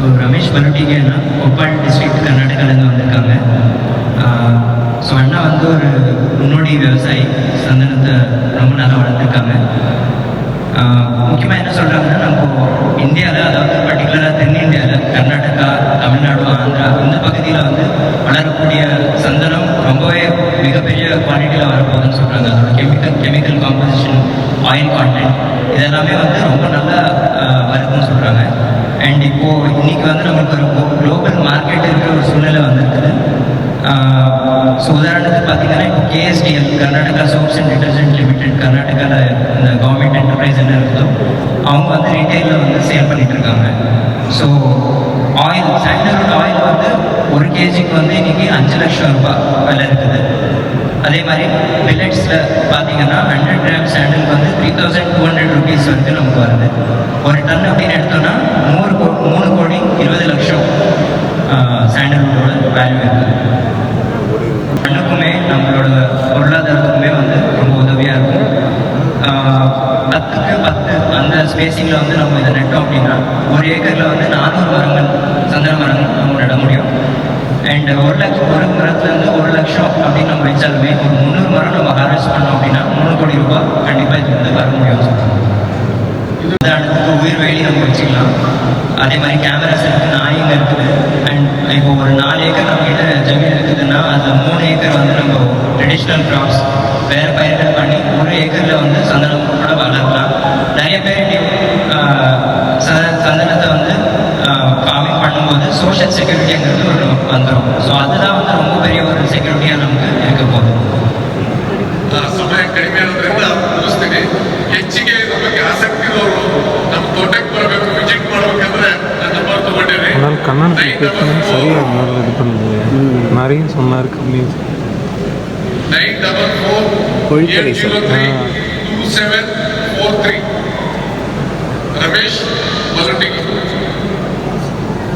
So Ramesh Baluttigena Koppal district கர்நாடகாலேருந்து வந்திருக்காங்க. So அண்ணா வந்து ஒரு முன்னோடி விவசாயி. சந்தனத்தை ரொம்ப நல்லா வளர்த்துருக்காங்க. முக்கியமாக என்ன சொல்கிறாங்கன்னா நம்ம இந்தியாவில் அதாவது பர்டிகுலராக தென்னிந்தியாவில் கர்நாடகா தமிழ்நாடு ஆந்திரா இந்த பகுதியில் வந்து வளரக்கூடிய சந்தனம் ரொம்பவே மிகப்பெரிய குவாலிட்டியில் வரப்போகுதுன்னு சொல்கிறாங்க அதோட chemical chemical composition oil content இதெல்லாமே வந்து ரொம்ப நல்லா வருதுன்னு சொல்கிறாங்க அண்ட் இப்போது இன்னைக்கு வந்து நமக்கு ஒரு குளோபல் மார்க்கெட் இருக்கிற ஒரு சூழ்நிலை வந்திருக்குது. ஸோ உதாரணத்துக்கு பார்த்தீங்கன்னா இப்போ KSDL Karnataka soaps and detergent limited கர்நாடகாவில் இந்த கவர்மெண்ட் என்டர்பிரைஸ் என்ன இருக்குதோ அவங்க வந்து ரீட்டைலில் வந்து சேல் பண்ணிட்டு இருக்காங்க. ஸோ ஆயில் சாண்டல்வுட் ஆயில் வந்து ஒரு கேஜிக்கு வந்து இன்னைக்கு அஞ்சு லட்சம் ரூபாய் விலை இருக்குது. அதே மாதிரி பில்லட்ஸில் பார்த்தீங்கன்னா ஹண்ட்ரட் கிராம் சாண்டல் வந்து three thousand two hundred rupees வரைக்கும் நமக்கு வருது. ஒரு டன் அப்படின்னு எடுத்தோம்னா நூறு கோ மூணு கோடி இருபது லட்சம் சாண்டல்வுட்டோட வேல்யூ இருக்குது மண்ணுக்குமே நம்மளோட பொருளாதாரத்துக்குமே வந்து ரொம்ப உதவியாக இருக்கும் ஆஹ் பத்துக்கு பத்து அந்த ஸ்பேசிங்கில் வந்து நம்ம இதை நட்டோம் அப்படின்னா ஒரு ஏக்கரில் வந்து நானூறு மரங்கள் சந்தன மரங்கள் நம்ம நட முடியும். அண்ட் ஒரு லட்சம் ஒரு மரத்துலேருந்து ஒரு லட்சம் அப்படின்னு நம்ம வச்சாலுமே ஒரு முந்நூறு மரம் நம்ம ஹார்வெஸ்ட் பண்ணோம் அப்படின்னா மூணு கோடி ரூபாய் கண்டிப்பாக இது வந்து வர முடியும். உதாரணத்துக்கு உயிர் வேலி நம்ம வச்சுக்கலாம். அதே மாதிரி கேமராஸ் இருக்குது நாய்ங்க இருக்குது. அண்ட் இப்போ ஒரு நாலு ஏக்கர் நம்ம கிட்ட ஜமீன் இருக்குதுன்னா அதில் மூணு ஏக்கர் வந்து நம்ம ட்ரெடிஷ்னல் கிராப்ஸ் வேறு பயிர்கள் பண்ணி ஒரு ஏக்கரில் வந்து சந்தனம் நிறைய பேர் இன்னைக்கு, ஆஹ், ச- சந்தனத்தை வந்து ஃபார்மிங் பண்ணும்போது சோஷியல் செக்யூரிட்டிங்கிறது ஒரு வந்துடும் ஸோ அதுதான் வந்து ரொம்ப பெரிய ஒரு செக்யூரிட்டியாக நமக்கு இருக்க போகுது ಆ ಸಮಯ ಕಡಿಮೆ ಆಗೋದ್ರಿಂದ ಮುಗಿಸ್ತೀನಿ ಹೆಚ್ಚಿಗೆ ನಮಗೆ ಆಸಕ್ತಿ ಇರೋರು ನಮ್ಮ ತೋಟಕ್ಕೆ ಬರಬೇಕು ವಿಸಿಟ್ ಮಾಡ್ಬೇಕಂದ್ರೆ ನನ್ನ ನಂಬರ್ ತಗೊಂಡಿರಿ ஆனால் கண்ணனுக்கு பேசணும் சரியாக அவங்களால இது பண்ண முடியாது நிறைய சொன்னார்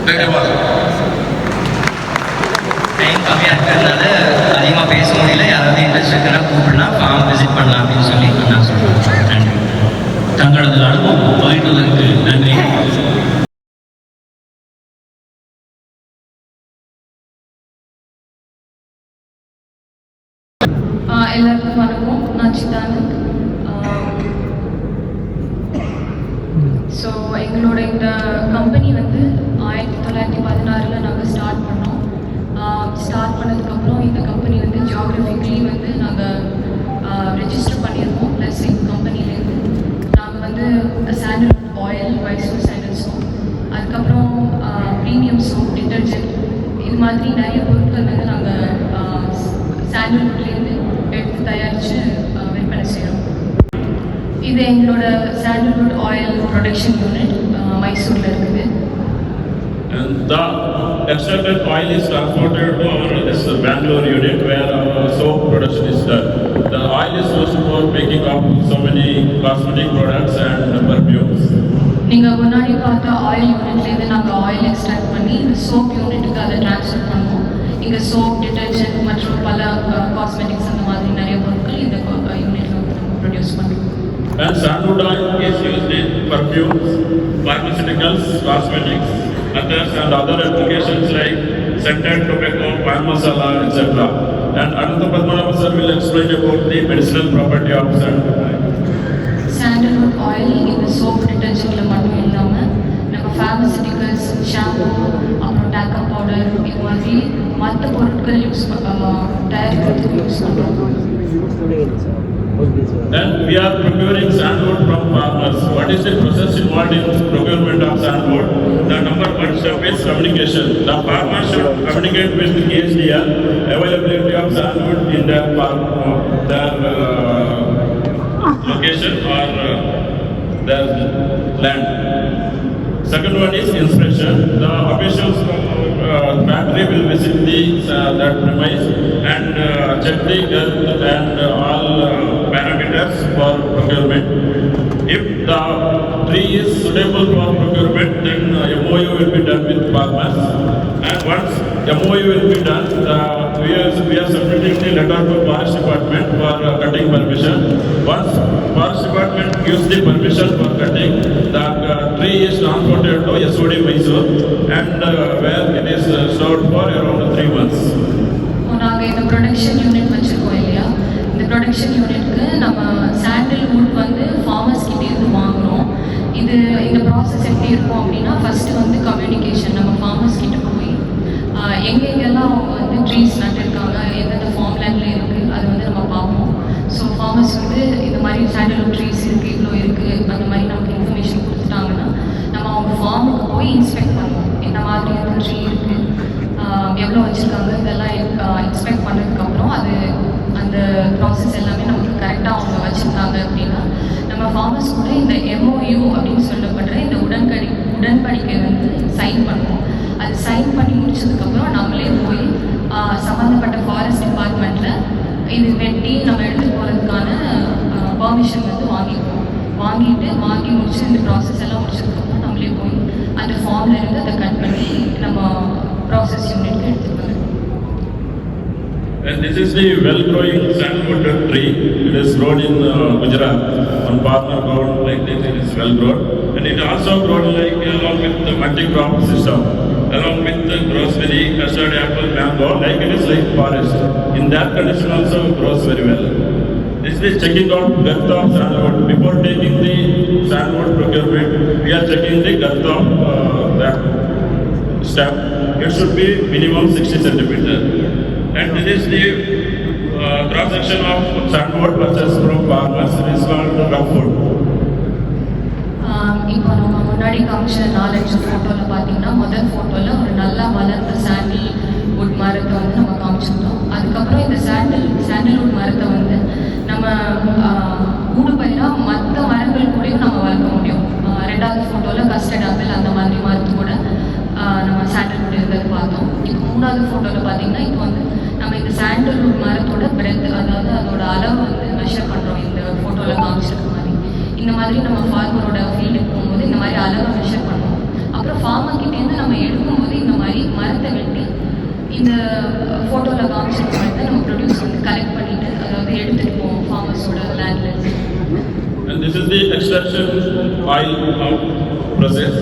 தைரியமாக டைம் கம்மியாக இருக்கிறதுனால அதிகமாக பேச முடியல. யாராவது இன்ட்ரெஸ்ட் இருக்குன்னா கூப்பிடலாம். ஃபார்ம் விசிட் பண்ணலாம் அப்படின்னு சொல்லி நான் சொல்கிறேன் நன்றி தங்களது அனுபவம் பகிர்ந்ததற்கு நன்றி. Sandalwood oil Mysore sandal soap அதுக்கப்புறம் ப்ரீமியம் சோப் டிட்டர்ஜென்ட் இது மாதிரி நிறைய பொருட்கள் வந்து நாங்கள் சாண்டல்வுட்லேருந்து எடுத்து தயாரித்து விற்பனை செய்கிறோம் இது எங்களோட சாண்டல்வுட் ஆயில் ப்ரொடக்ஷன் யூனிட் மைசூரில் இருக்குது And the extracted oil is transported to our this Bangalore unit where our soap production is done. The oil is used for making of so many cosmetic products and perfumes. நீங்கள் முன்னாடி பார்த்த oil யூனிட்லேருந்து நாங்கள் oil extract பண்ணி இந்த soap யூனிட்டுக்கு அதை transfer பண்ணுவோம் இங்கே சோப் டிட்டர்ஜென்ட் மற்றும் பல காஸ்மெட்டிக்ஸ் அந்த மாதிரி நிறைய பொருட்கள் இந்த யூனிட்டில் வந்து நம்ம ப்ரொடியூஸ் பண்ணுறோம் And sandalwood oil is used in perfumes, pharmaceuticals, cosmetics, others and other applications like scented tobacco, pan masala, etc. And Ananta Padmanabha sir will explain about the medicinal property of sandalwood oil. Sandalwood oil இந்த soap டிட்டர்ஜென்ட்டில் மட்டும் இல்லாமல் நம்ம ஃபேர்மசிட்டிக்கல்ஸ் shampoo அப்புறம் டேக்கப் powder இது மாதிரி மற்ற பொருட்கள் யூஸ் தயாரிக்கிறதுக்கு யூஸ் பண்ணுறோம் Then we are procuring sandalwood from farmers. What is the process involved in procurement of sandalwood? The number one step is communication. The farmer should communicate with the KSDL availability of sandalwood in their farm, uh, their uh, their land. Second one is inspection. The officials from uh, factory will visit the uh, that premise and uh, check the health and uh, all uh, parameters for procurement. If the tree is suitable for MOU will be done with farmers. And once MOU will be done, uh, we are we are submitting the letter to forest department for uh, cutting permission. Once forest department gives the permission for cutting, the uh, tree is transported to SOD Mysore and and uh, where it is uh, stored for around three months. நாங்கள் இந்த production unit வச்சுருக்கோம் இல்லையா இந்த production யூனிட்க்கு நம்ம sandalwood இருக்கும் அப்படின்னா first வந்து communication நம்ம ஃபார்மர்ஸ் கிட்ட போய் எங்கெங்கெல்லாம் அவங்க வந்து ட்ரீஸ் நட்டுருக்காங்க எந்தெந்த ஃபார்ம் லேண்டில் இருக்குது அது வந்து நம்ம பார்ப்போம். ஸோ ஃபார்மர்ஸ் வந்து இந்த மாதிரி சாண்டில்வுட் ட்ரீஸ் இருக்குது இவ்வளோ இருக்குது அந்த மாதிரி நமக்கு இன்ஃபர்மேஷன் கொடுத்துட்டாங்கன்னா நம்ம அவங்க ஃபார்முக்கு போய் இன்ஸ்பெக்ட் பண்ணுவோம். என்ன மாதிரியான ட்ரீ இருக்குது எவ்வளோ வச்சுருக்காங்க இதெல்லாம் இன்ஸ்பெக்ட் பண்ணதுக்கப்புறம் அது அந்த ப்ராசஸ் எல்லாமே நமக்கு கரெக்டாக அவங்க வச்சுருந்தாங்க அப்படின்னா நம்ம ஃபார்மர்ஸ் கூட இந்த எம்ஓயு அப்படின்னு உடன்படிக்கை வந்து சைன் பண்ணுவோம் அது சைன் பண்ணி முடிச்சதுக்கப்புறம் நம்மளே போய் சம்மந்தப்பட்ட ஃபாரஸ்ட் டிபார்ட்மெண்ட்டில் இது வெட்டி நம்ம எடுத்துகிட்டு போகிறதுக்கான பர்மிஷன் வந்து வாங்கிக்குவோம் வாங்கிட்டு வாங்கி முடிச்சு இந்த ப்ராசஸ் எல்லாம் முடிச்சதுக்கப்புறம் நம்மளே போய் அந்த ஃபார்மில் இருந்து அதை கட் பண்ணி நம்ம ப்ராசஸ் யூனிட்க்கு எடுத்துட்டு வரோம் And this is the well-growing sandalwood tree. It is grown in uh, Gujarat on farmer ground like this. It is well-grown, it also grown like along with the multi-crop system, along with the grocery, custard apple, mango. Like it is like forest. In that condition also grows very well. This is checking out depth of sandalwood. Before taking the sandalwood procurement, we are checking the depth of uh, that stem. It should be minimum 60 centimeter. And this is the uh, cross section of sandalwood purchased from farmers. Is this is the extraction oil out process.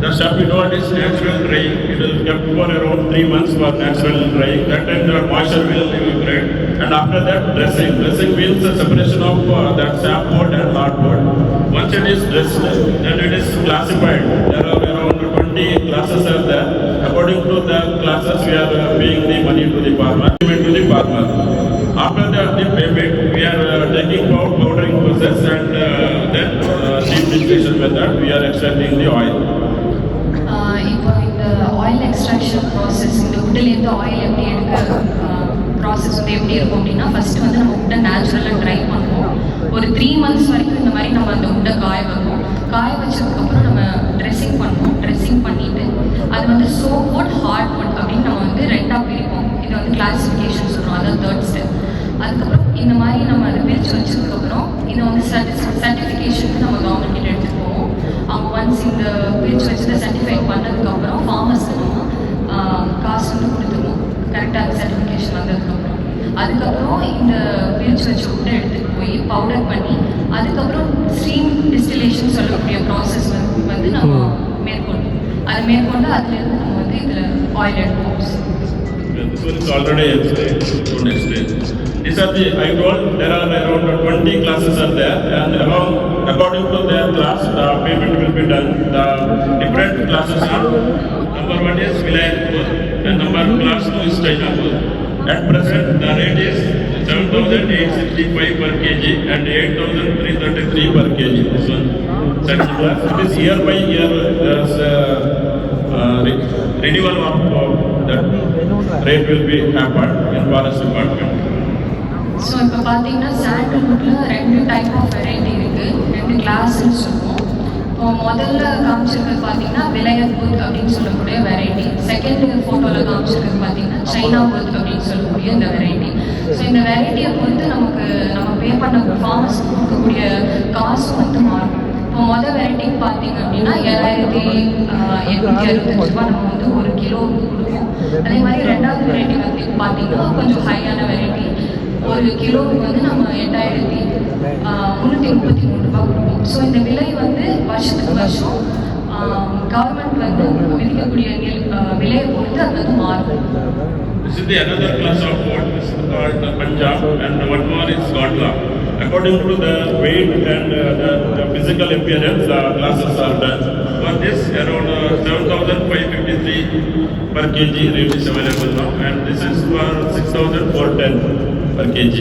The stuff we know it is natural drying. It will kept for around three months for natural drying. That time the moisture will evaporate. And after that dressing. Dressing means the separation of uh, that sap wood and hardwood. Once it is dressed, then it is classified. There are around 20 classes are there. According to the classes, we are uh, paying the money to the farmer. To the farmer. After that, the payment, we are uh, taking out powdering process and uh, then uh, distillation method, we are extracting the oil. Uh, இப்போ இந்த oil extraction process இந்த உட்டிலேருந்து oil எப்படி எடுக்க process வந்து எப்படி இருக்கும் அப்படின்னா first வந்து நம்ம உட்டை நேச்சுரலாக ட்ரை பண்ணுவோம். ஒரு த்ரீ மந்த்ஸ் வரைக்கும் இந்த மாதிரி நம்ம அந்த உட்டை காய வைப்போம். காய வச்சதுக்கப்புறம் நம்ம ட்ரெஸ்ஸிங் பண்ணுவோம். ட்ரெஸ்ஸிங் பண்ணிவிட்டு அது வந்து சோப் வுட் ஹார்ட் வுட் அப்படின்னு நம்ம வந்து ரெண்டாக பிரிப்போம். இது வந்து கிளாசிஃபிகேஷன் சொல்கிறோம் அதாவது தேர்ட் ஸ்டெப் அதுக்கப்புறம் இந்த மாதிரி நம்ம அதை பிரித்து வச்சதுக்கப்புறம் இதை வந்து சர்டிஃபிகேஷனுக்கு நம்ம கவர்மெண்ட் கிட்ட எடுத்துகிட்டு போவோம் அவங்க ஒன்ஸ் இந்த பிரித்து வச்சதை சர்டிஃபை பண்ணதுக்கப்புறம் ஃபார்மர்ஸ்க்கு நம்ம காசு வந்து கொடுத்துருவோம். கரெக்டாக சர்டிஃபிகேஷன் வந்ததுக்கப்புறம். அதுக்கப்புறம் இந்த பிரித்து வச்ச உட்டை எடுத்துகிட்டு போய் பவுடர் பண்ணி அதுக்கப்புறம் ஸ்ட்ரீம் டிஸ்டிலேஷன் சொல்லக்கூடிய ப்ராசஸ் வந்து வந்து நம்ம மேற்கொள்வோம் அதை மேற்கொண்டு அதுலேருந்து நம்ம வந்து இதில் ஆயில் எடுப்போம். And This one the, I told, there are around 20 classes are there and along, according to their class, the payment will be done. The different classes are, number one is Vilayatpur and number class two is Chainapur. At present, the rate is 7,865 per kg and 8,333 per kg. This one. It is year by year, there's uh, uh, re- renewal of uh, that rate will be happened in forest department. So இப்போ பார்த்தீங்கன்னா சாண்டல்வுட்டில் ரெண்டு type of variety இருக்குது ரெண்டு கிளாஸ்ன்னு சொல்லுவோம். இப்போ முதல்ல காமிச்சிருக்கிறது பார்த்தீங்கன்னா விலையபுத் அப்படின்னு சொல்லக்கூடிய வெரைட்டி செகண்ட் ஃபோட்டோவில் காமிச்சிருக்கிறது பார்த்தீங்கன்னா சைனா பூத் அப்படின்னு சொல்லக்கூடிய இந்த வெரைட்டி ஸோ இந்த வெரைட்டியை பொறுத்து நமக்கு நம்ம பே பண்ண ஃபார்மர்ஸ் கொடுக்கக்கூடிய காசு வந்து மாறும். இப்போ மொதல் வெரைட்டிக்கு பார்த்தீங்க அப்படின்னா ஏழாயிரத்தி எட்நூற்றி அறுபத்தஞ்சு ரூபா நம்ம வந்து ஒரு கிலோ கொடுப்போம். அதே மாதிரி ரெண்டாவது வெரைட்டி வந்து பார்த்தீங்கன்னா கொஞ்சம் ஹையான வெரைட்டி ஒரு கிலோவுக்கு வந்து நம்ம எட்டாயிரத்தி முந்நூற்றி முப்பத்தி மூணு ரூபாய் கொடுப்போம் ஸோ இந்த விலை வந்து வருஷத்துக்கு வருஷம் கவர்மெண்ட் வந்து விதிக்கக்கூடிய விலையை பொறுத்து அது வந்து மாறும் This is the another class of what is called the Punjab and one more is Kotla. According to the weight and uh, the, the physical appearance, the uh, classes are done. For this, around uh, 7,553 per kg rate is available now and this is for 6,410 kg.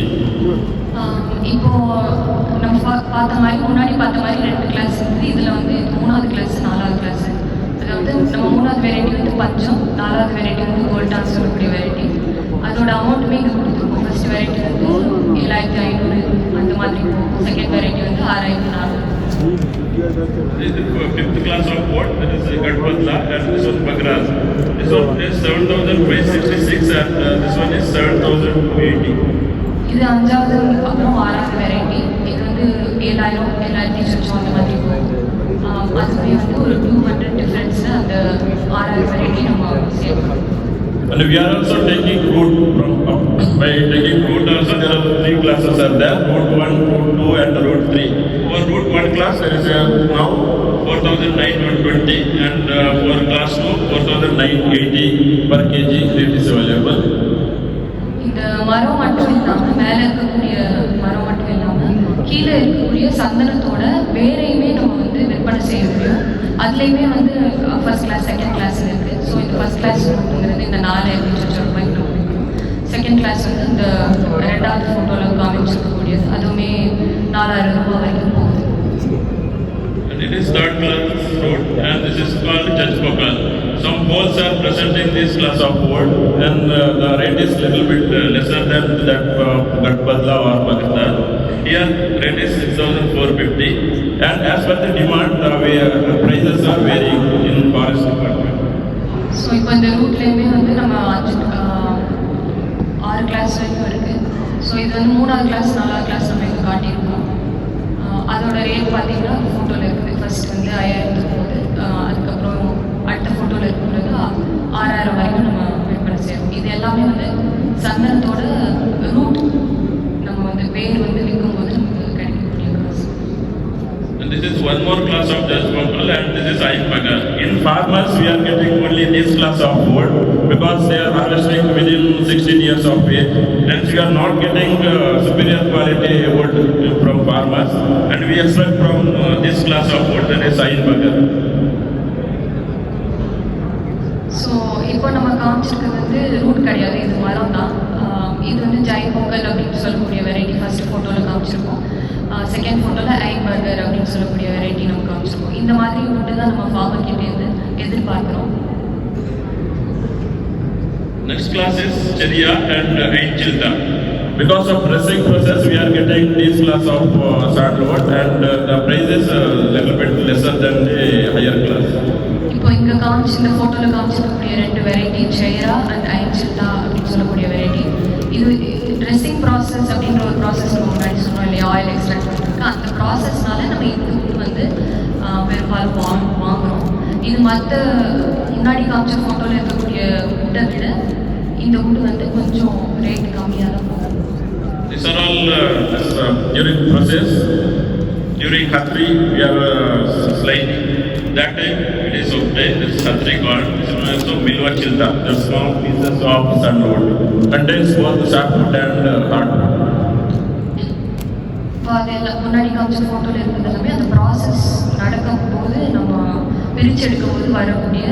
ஆஹ் இப்போ நம்ம பா- பார்த்த மாதிரி முன்னாடி பார்த்த மாதிரி ரெண்டு class இருக்குது இதில் வந்து மூணாவது கிளாஸ் நாலாவது கிளாஸ் அதாவது நம்ம மூணாவது வெரைட்டி வந்து பஞ்சம் நாலாவது வெரைட்டி வந்து கோல்டான்னு சொல்லக்கூடிய வெரைட்டி அதோட அமௌண்ட்டுமே இங்கே கொடுத்துருக்கோம். ஃபர்ஸ்ட் வெரைட்டி வந்து ஏழாயிரத்தி ஐநூறு அந்த மாதிரி போகும். செகண்ட் வெரைட்டி வந்து ஆறாயிரத்தி நானூறு. This is the fifth class of vote, that is Gadpatla and this one Bagras. This one is 7,566 and uh, this one is 7,280. இது அஞ்சாவது அப்புறம் ஆறாவது வெரைட்டி இது வந்து ஏழாயிரம் ஏழாயிரத்தி சொச்சம் அந்த மாதிரி போகும் ஆஹ் அதுவே வந்து ஒரு டூ ஹண்ட்ரட் டிஃப்ரென்ஸில் அந்த ஆறாவது வெரைட்டி நம்ம சேர்க்கணும் And we are also taking root from, by taking root also there are three classes are there, root 1, root 2 and root 3. For root 1 class there is a now 4,920 and uh, for class 2 4,980 per kg rate is available. மரம் மட்டும் இல்லாமல் மேலே இருக்கக்கூடிய மரம் மட்டும் இல்லாமல் கீழே இருக்கக்கூடிய சந்தனத்தோட வேரையுமே நம்ம வந்து விற்பனை செய்ய முடியும். அதுலேயுமே வந்து ஃபர்ஸ்ட் கிளாஸ் செகண்ட் கிளாஸ் இருக்குது ஸோ இந்த ஃபர்ஸ்ட் கிளாஸ் நோட்டுங்கிறது இந்த நாலு சொச்சம் ரூபாய்க்கு செகண்ட் கிளாஸ் வந்து இந்த ரெண்டாவது ஃபோட்டோவில் காமிச்சிருக்கக்கூடியது அதுவுமே நாலாயிரம் ரூபாய் வரைக்கும் போகுது. And it is third class road and this is called Judge Some holes are present in this class of wood and uh, the rate is little bit uh, lesser than that uh, Gatbadla or Pakistan. Here rate is 6450 and as per the demand the way, uh, prices are varying in forest department. So இப்போ இந்த ரூட்லேயுமே வந்து நம்ம அஞ்சு ஆஹ், ஆறு class வரைக்கும் இருக்குது so இது வந்து மூணாவது கிளாஸ் நாலாவது கிளாஸ் நம்ம இங்கே காட்டியிருக்கோம் ஆஹ், அதோட ரேட் பார்த்தீங்கன்னா ஃபோட்டோவில் இருக்குது ஃபர்ஸ்ட் வந்து ஐயாயிரத்துக்கு ஆறாயிரம் வரைக்கும் நம்ம விற்பனை செய்யணும் இது எல்லாமே வந்து சந்தனத்தோட ரூட் நம்ம வந்து வேர் வந்து விற்கும்போது நமக்கு கிடைக்கக்கூடிய காசு And this is one more class of Judge Pokal and this is Aipagar. In farmers we are getting only this class of wood because they are harvesting within 16 years of age and we are not getting uh, superior quality wood from farmers and we expect from uh, this class of wood that is Aipagar. நம்ம வந்து root கிடையாது. இது மரம் தான். இது வந்து ஜெய் பொங்கல் அப்படின்னு சொல்லக்கூடிய வெரைட்டி ஃபர்ஸ்ட் ஃபோட்டோவில் காமிச்சிருக்கோம். செகண்ட் ஃபோட்டோவில் ஐ பர்கர் அப்படின்னு சொல்லக்கூடிய வெரைட்டி நம்ம காமிச்சிருக்கோம். இந்த மாதிரி வுட்டு தான் நம்ம ஃபார்மர் கிட்டேருந்து எதிர்பார்க்குறோம். Next class is Cheria and uh, Ainchilta. Because of pressing process we are getting this class of uh, sandalwood and uh, the price is a little bit lesser than the higher class. இப்போ இங்கே காமிச்சிருந்த இந்த ஃபோட்டோவில் காமிச்சிருக்கக்கூடிய ரெண்டு variety ஜெயரா and ஐன்சில்டா அப்படின்னு சொல்லக்கூடிய variety இது dressing process அப்படின்ற ஒரு ப்ராசஸ் நம்ம முன்னாடி சொன்னோம் இல்லையா? ஆயில் எக்ஸ்ட்ராக்ட் பண்ணுறதுக்கு அந்த ப்ராசஸ்னால நம்ம இந்த வந்து பெரும்பாலும் வாங்க வாங்குறோம். இது மற்ற முன்னாடி காமிச்ச ஃபோட்டோவில் இருக்கக்கூடிய வுட்டை விட இந்த wood வந்து கொஞ்சம் ரேட் கம்மியாக தான் several uh, this, uh, during process, during Khatri, we are uh, sliding. That time it is okay, this Khatri called, this is also Milwa Chilta, the small pieces of sandalwood. Contains both softwood and uh, hardwood. முன்னாடி காமிச்ச ஃபோட்டோவில் இருக்கிறது எல்லாமே அந்த process நடக்கும் போது நம்ம பிரிச்செடுக்கும் போது வரக்கூடிய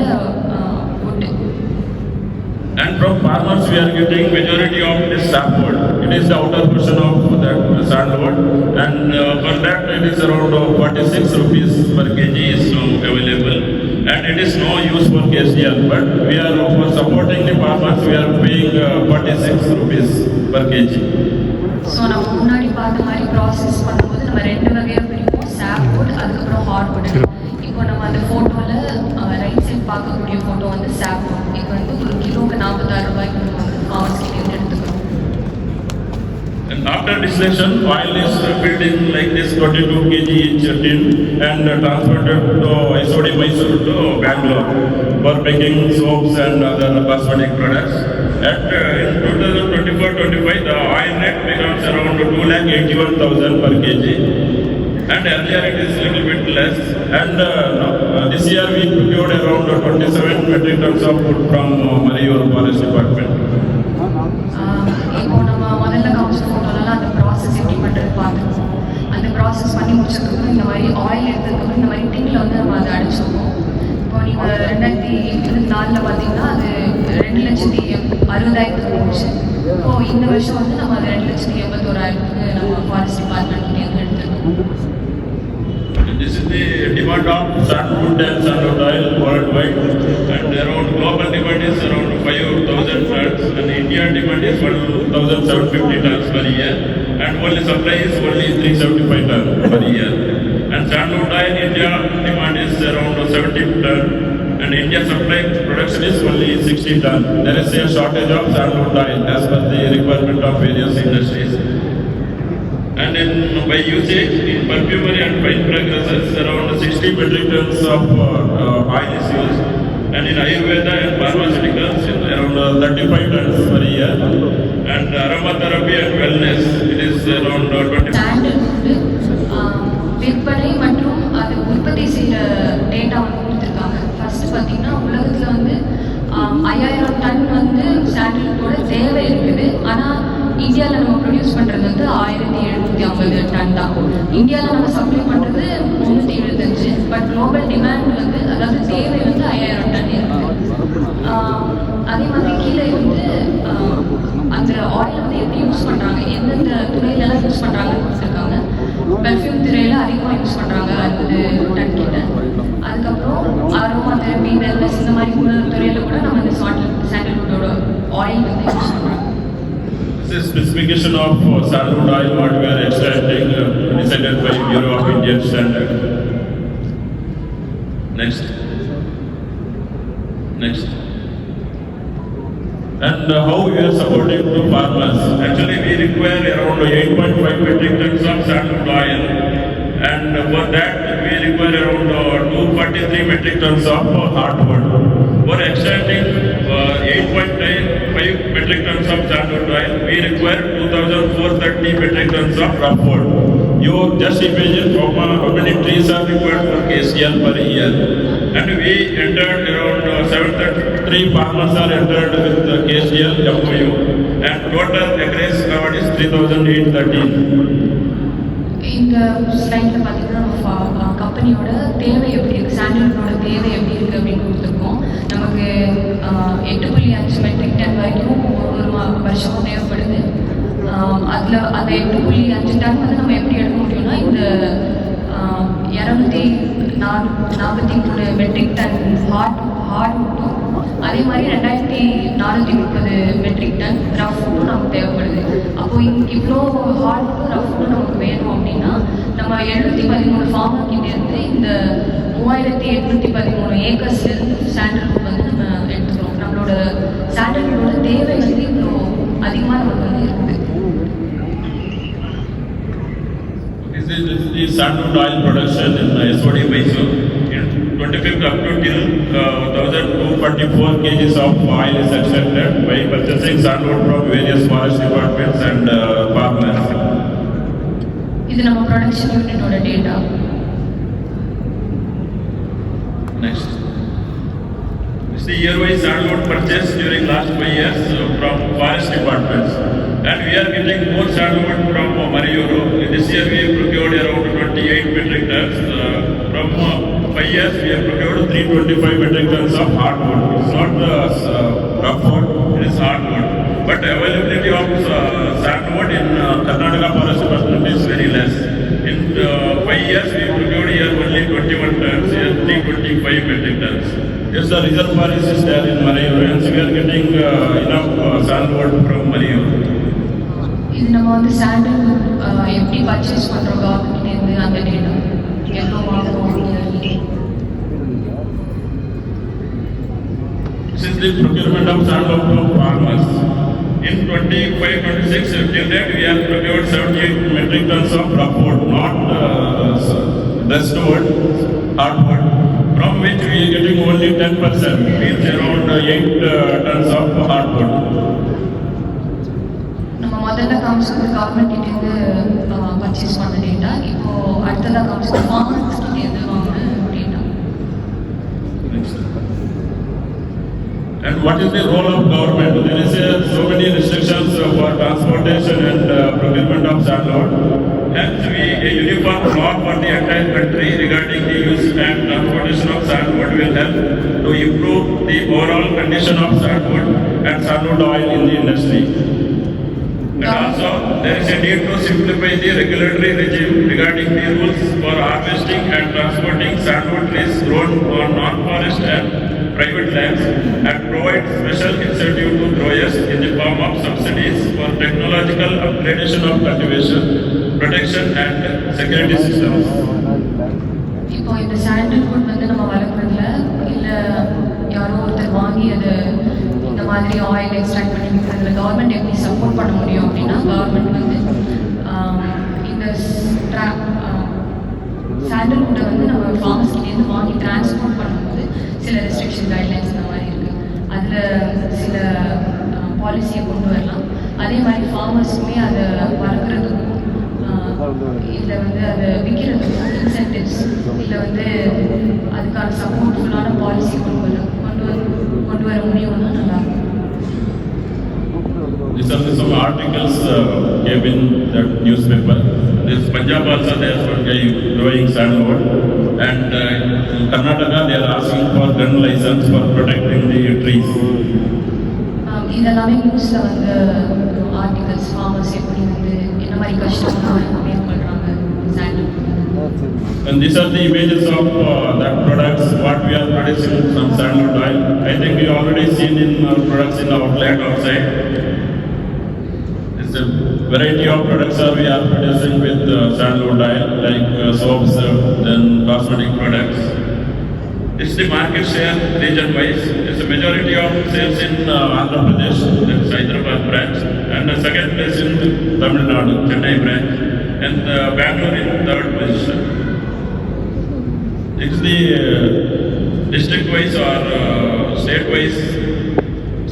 And from farmers we are getting majority of this sapwood. It is the outer portion of that sandalwood and uh, for that it is around uh, 46 rupees per kg is now available. And it is no use for KSDL but we are for supporting the farmers we are paying uh, 46 rupees per kg. So நம்ம முன்னாடி பார்த்த மாதிரி process பண்ணும்போது நம்ம ரெண்டு வகையாக பிரிப்போம் sapwood அதுக்கப்புறம் ஹார்ட்வுட் இப்போ நம்ம அந்த ஃபோட்டோவில் ரைட் சைட் பார்க்கக்கூடிய ஃபோட்டோ வந்து சாப்வுட் இது வந்து ஒரு கிலோவுக்கு நாற்பத்தாறு ரூபாய்க்கு நம்ம வந்து ஃபார்மர்ஸ் எடுத்துக்கிறோம் And after distillation, oil is filled in like this 22 kg each tin and transported to Isodi Mysore to Bangalore for making soaps and other cosmetic products. At uh, in 2024-25, the oil rate becomes around 2,81,000 per kg. And earlier it is little bit less. And uh, no, uh, this year we procured around uh, 27 metric tons of wood from uh, Mariyur Forest Department. இப்போ நம்ம முதல்ல காமிச்ச ஃபோட்டோலலாம் அந்த process எப்படி பண்ணுறது பார்த்துருக்கோம் அந்த process பண்ணி முடிச்சதுக்கப்புறம் இந்த மாதிரி ஆயில் எடுத்ததுக்கப்புறம் இந்த மாதிரி டின்னில் வந்து நம்ம அதை அடிச்சிருக்கோம் இப்போ நீங்கள் ரெண்டாயிரத்தி இருபத்தி நாலில் பார்த்தீங்கன்னா அது ரெண்டு லட்சத்தி அறுபதாயிரத்துக்கு போச்சு இப்போ இந்த வருஷம் வந்து நம்ம அது ரெண்டு லட்சத்தி எண்பத்தோராயிரத்துக்கு நம்ம ஃபாரஸ்ட் டிபார்ட்மெண்ட் எடுத்துருக்கோம் demand of sandwood and sandwood oil worldwide. And around global demand is around 5,000 tons and India demand is 1,750 tons per year. And only supply is only 375 tons per year. And sandwood oil India demand is around 70 tons. And India supply production is only 60 tons. There is a shortage of sandwood oil as per the requirement of various industries. By usage in perfumery and fine fragrances, around 60 metric tons of uh, oil is used. And in Ayurveda and pharmaceuticals, around uh, 35 tons per year. And aromatherapy and wellness, it is around uh, 20. மற்றும் அது உற்பத்தி செய்கிற data வந்து கொடுத்துருக்காங்க first பார்த்தீங்கன்னா உலகத்தில் வந்து ஐயாயிரம் டன் வந்து சாண்டல்வுட்டோட தேவை இருக்குது ஆனால் இந்தியாவில் நம்ம ப்ரொடியூஸ் பண்ணுறது வந்து ஆயிரத்தி எழுநூற்றி ஐம்பது டன் தான். இந்தியாவில் நம்ம சப்ளை பண்ணுறது முந்நூற்றி எழுபத்தஞ்சு. பட் குளோபல் டிமாண்ட் வந்து அதாவது தேவை வந்து ஐயாயிரம் டன் இருக்குது அதே மாதிரி கீழே வந்து அந்த ஆயில் வந்து எப்படி யூஸ் பண்ணுறாங்க எந்தெந்த துறையிலலாம் யூஸ் பண்ணுறாங்கன்னு கொடுத்துருக்காங்க. பெர்ஃப்யூம் துறையில் அதிகமாக யூஸ் பண்ணுறாங்க அறுபது டன் கிட்ட. அதுக்கப்புறம் அரோமா தெரப்பி வெல்னஸ் இந்த மாதிரி உள்ள துறையில் கூட நம்ம இந்த சாண்டல் சாண்டல்வுட்டோட ஆயில் வந்து யூஸ் பண்ணுறோம் This is specification of uh, oil what we are extracting uh, decided by Bureau of Indian Standard. Next. Next. And uh, how we are supporting the farmers? Actually, we require around 8.5 metric tons of sandalwood oil. And for that, we require around uh, 243 metric tons of uh, hardwood. For extracting uh, 8.5 metric tons of sandalwood oil, we require 2,430 metric tons of rough wood. You just imagine how, ma- how many trees are required for KCL per year. And we entered around uh, 733 farmers are entered with the KCL MOU. And total acres covered is 3,813. இந்த ஸ்லைடில் பார்த்தீங்கன்னா நம்ம ஃபா- கம்பெனியோட தேவை எட்டு புள்ளி அஞ்சு டன் வந்து நம்ம எப்படி எடுக்க முடியும்னா இந்த இரநூத்தி நா நாற்பத்தி மூணு மெட்ரிக் டன் ஹார்ட் ஹார்ட் வுட்டும் அதே மாதிரி ரெண்டாயிரத்தி நானூற்றி முப்பது மெட்ரிக் டன் ரஃப் நமக்கு தேவைப்படுது அப்போ இவ்வளோ ஹார்ட்டும் வுட்டும் ரஃப் நமக்கு வேணும் அப்படின்னா நம்ம எழுநூற்றி பதிமூணு ஃபார்மர் கிட்டேருந்து இந்த மூவாயிரத்தி எட்நூற்றி பதிமூணு ஏக்கர்ஸ்லேருந்து சாண்டல்வுட் வந்து நம்ம எடுத்துக்கிறோம் நம்மளோட சாண்டல்வுட்டோட தேவை வந்து இவ்வளோ அதிகமாக நமக்கு வந்து இருக்குது the sandwood oil production in uh, SOD Mysore. In 25th up to till uh, 1244 kg of oil is accepted by purchasing sandwood from various forest departments and uh, farmers. is our production unit ಓಡ data. Next. This is year-wise sandwood purchase during last five years uh, from forest departments. And we are getting more sandalwood from uh, Mariyuru. This year we have procured around 28 metric tons. Uh, From uh, five years we have procured 325 metric tons of hardwood. It's not uh, s- uh, rough wood, it is hardwood. But availability of uh, sandwood in uh, Karnataka Forest Department is very less. In uh, five years, we procured here only 21 tons, here 325 metric tons. Yes, the reservoir is there in Marayur, and we are getting uh, enough uh, sandwood from Marayur. இது நம்ம வந்து sandalwood எப்படி purchase பண்ணுறோம் கவர்மெண்ட்லேருந்து அந்த data எவ்வளோ வாங்குறோம் அப்படின்னு procurement of sandalwood from farmers. In 25-26 till date, we have procured 78 metric tons of rough not uh, s- rest hardwood, from which we are getting only 10%, means around uh, 8 uh, tons of hardwood. நம்ம முதல்ல முதல்ல காமிச்சது government கிட்டேருந்து purchase பண்ண data இப்போ அடுத்ததாக காமிச்சது farmers கிட்டேருந்து வாங்கின data And what is the role of government? There is uh, so many restrictions uh, for transportation and uh, procurement of sandalwood. Hence, we, a uniform law for the entire country regarding the use and transportation of sandalwood will help to improve the overall condition of sandalwood and sandalwood oil in the industry. And also, there is a need to simplify the regulatory regime regarding the rules for harvesting and transporting sandwood trees grown on non-forest and private lands and provide special incentive to growers in the form of subsidies for technological upgradation of cultivation, protection and security systems. இப்போ இந்த sandalwood வந்து நம்ம வளர்க்குறதுல இல்லை யாரோ ஒருத்தர் வாங்கி அது இந்த மாதிரி ஆயில் எக்ஸ்ட்ராக்ட் பண்ணி கவர்மெண்ட் எப்படி சப்போர்ட் பண்ண முடியும் அப்படின்னா கவர்மெண்ட் வந்து இந்த சாண்டல்வுட்டை வந்து நம்ம ஃபார்மர்ஸ் வாங்கி டிரான்ஸ்போர்ட் பண்ணும்போது சில ரெஸ்ட்ரிக்ஷன் கைட்லைன்ஸ் இந்த மாதிரி இருக்குது அதில் சில பாலிசியை கொண்டு வரலாம். அதே மாதிரி ஃபார்மர்ஸுமே அதை வளர்க்குறதுக்கும் இதில் வந்து அதை விற்கிறதுக்கும் இன்சென்டிவ்ஸ் இல்லை வந்து அதுக்கான சப்போர்ட்ஃபுல்லான பாலிசி கொண்டு வர கொண்டு வர கொண்டு வர முடியும்னா நல்லாயிருக்கும் These are some articles uh, gave in that newspaper. This Punjab also they are growing growing sandalwood, and uh, in Karnataka they are asking for gun license for protecting the trees. ஆம், இதெல்லாமே நியூஸில் வந்து articles farmers எப்படி வந்து என்ன மாதிரி கஷ்டம்லாம் மேற்கொள்கிறாங்க sandalwood And these are the images of uh, that products what we are producing from sandalwood oil. I think you already seen in our products in our outlet outside. Variety of products uh, we are producing with uh, sandalwood like uh, soaps, uh, then cosmetic products. It's the market share region wise. It's the majority of sales in uh, Andhra Pradesh, that's Hyderabad branch, and the second place in Tamil Nadu, Chennai branch, and uh, Bangalore in third position. It's the uh, district wise or uh, state wise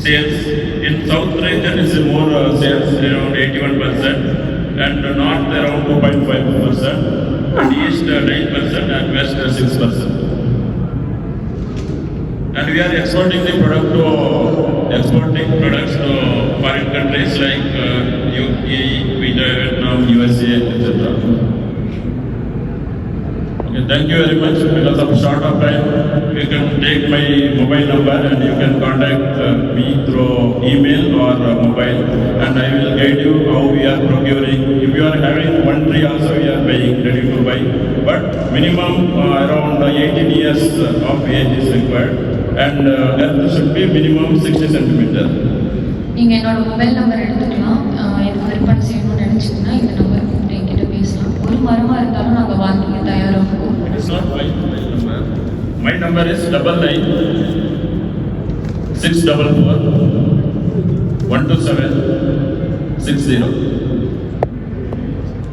sales. South region is more uh, sales around 81% and north around 2.5% and east uh, 9% and west uh, 6%. And we are exporting the product to exporting products to foreign countries like uh, UK, Vietnam, USA, etc. Okay, thank you very much. Because of short of time, you can take my mobile number and you can contact uh, me through email or uh, mobile, and I will guide you how we are procuring. If you are having one tree, also we are buying ready to buy, but minimum uh, around 18 years of age is required, and uh, depth should be minimum 60 centimeter. நீங்கள் என்னோட mobile number எடுத்துக்கலாம் ஆஹ் எனக்கு விற்பனை செய்யணும்னு My number is double nine six double four one two seven six zero.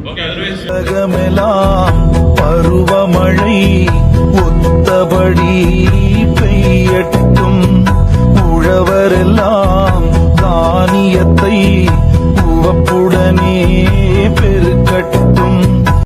Okay, otherwise. உலகமெல்லாம் பருவமழை ஒத்தபடி பெய்யட்டும் உழவரெல்லாம் தானியத்தை உவப்புடனே பெருக்கட்டும்